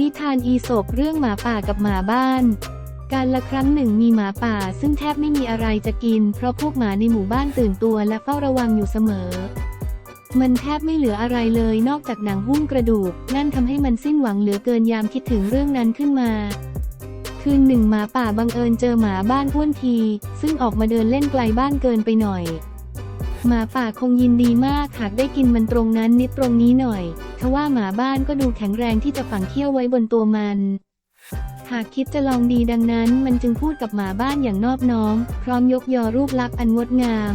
นิทานอีโสปเรื่องหมาป่ากับหมาบ้าน การละครั้งหนึ่งมีหมาป่าซึ่งแทบไม่มีอะไรจะกิน เพราะพวกหมาในหมู่บ้านตื่นตัวและเฝ้าระวังอยู่เสมอ มันแทบไม่เหลืออะไรเลยนอกจากหนังหุ้มกระดูก นั่นทำให้มันสิ้นหวังเหลือเกินยามคิดถึงเรื่องนั้นขึ้นมา คืนหนึ่งหมาป่าบังเอิญเจอหมาบ้านอ้วนที ซึ่งออกมาเดินเล่นไกลบ้านเกินไปหน่อย หมาป่าคงยินดีมากหากได้กินมันตรงนั้นนิดตรงนี้หน่อย ทว่าหมาบ้านก็ดูแข็งแรงที่จะฝังเขี้ยวไว้บนตัวมัน หากคิดจะลองดีดังนั้น มันจึงพูดกับหมาบ้านอย่างนอบน้อม พร้อมยกยอรูปลักษณ์อันงดงาม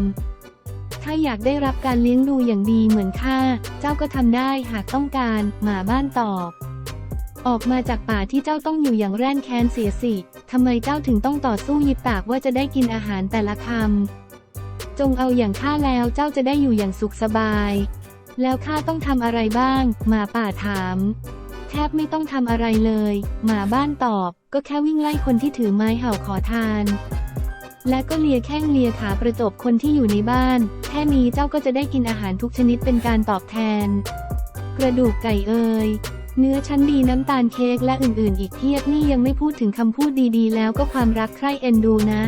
ถ้าอยากได้รับการเลี้ยงดูอย่างดีเหมือนข้า เจ้าก็ทำได้หากต้องการ หมาบ้านตอบ ออกมาจากป่าที่เจ้าต้องอยู่อย่างแร่นแค้นเสียสิทำไมเจ้าถึงต้องต่อสู้ยิบปากว่าจะได้กินอาหารแต่ละคำ จงเอาอย่างข้าแล้วเจ้าจะได้อยู่อย่างสุขสบาย แล้วข้าต้องทำอะไรบ้าง หมาป่าถาม แทบไม่ต้องทำอะไรเลย หมาบ้านตอบ ก็แค่วิ่งไล่คนที่ถือไม้เห่าขอทาน และก็เลียแข้งเลียขาประจบคนที่อยู่ในบ้าน แค่นี้เจ้าก็จะได้กินอาหารทุกชนิดเป็นการตอบแทน กระดูกไก่เอ่ยเนื้อชั้นดีน้ำตาลเค้กและอื่นๆ อีกเพียบนี่ยังไม่พูดถึงคำพูดดีๆ แล้วก็ความรักใคร่เอ็นดูนะ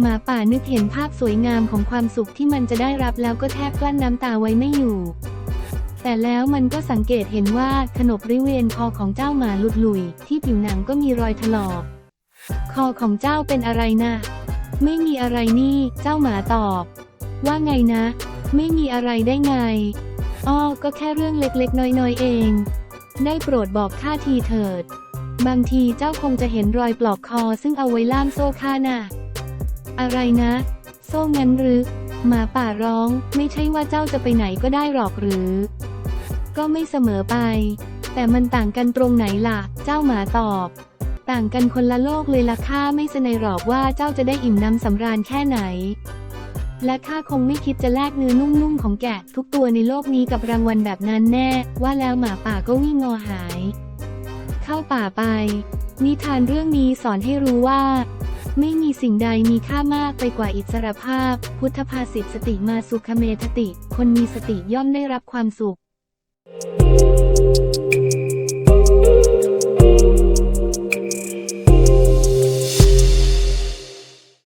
หมาป่านึกเห็นภาพสวยงามของความสุขที่มันจะได้รับแล้วก็แทบกลั้นน้ำตาไว้ไม่อยู่ แต่แล้วมันก็สังเกตเห็นว่าขนบริเวณคอของเจ้าหมาหลุดลุย ที่ผิวหนังก็มีรอยถลอก คอของเจ้าเป็นอะไรนะ ไม่มีอะไรนี่ เจ้าหมาตอบ ว่าไงนะ ไม่มีอะไรได้ไง อ้อ ก็แค่เรื่องเล็กๆ น้อยๆ เอง ได้โปรดบอกข้าทีเถิด บางทีเจ้าคงจะเห็นรอยปลอกคอซึ่งเอาไว้ล่ามโซ่ข้าน่ะ อะไรนะ โซ่งั้นหรือหมาป่าร้อง ไม่ใช่ว่าเจ้าจะไปไหนก็ได้หรอกหรือ ก็ไม่เสมอไป แต่มันต่างกันตรงไหนล่ะ เจ้าหมาตอบ ต่างกันคนละโลกเลยล่ะข้าไม่สนหรอกว่าเจ้าจะได้อิ่มน้ำสำราญแค่ไหน และข้าคงไม่คิดจะแลกเนื้อนุ่มๆของแกะทุกตัวในโลกนี้กับรางวัลแบบนั้นแน่ ว่าแล้วหมาป่าก็วิ่งงอหาย เข้าป่าไป นิทานเรื่องนี้สอนให้รู้ว่า ไม่มีสิ่งใดมีค่ามากไปกว่าอิสรภาพ พุทธภาษิตสติมาสุขเมทติ คนมีสติย่อมได้รับความสุข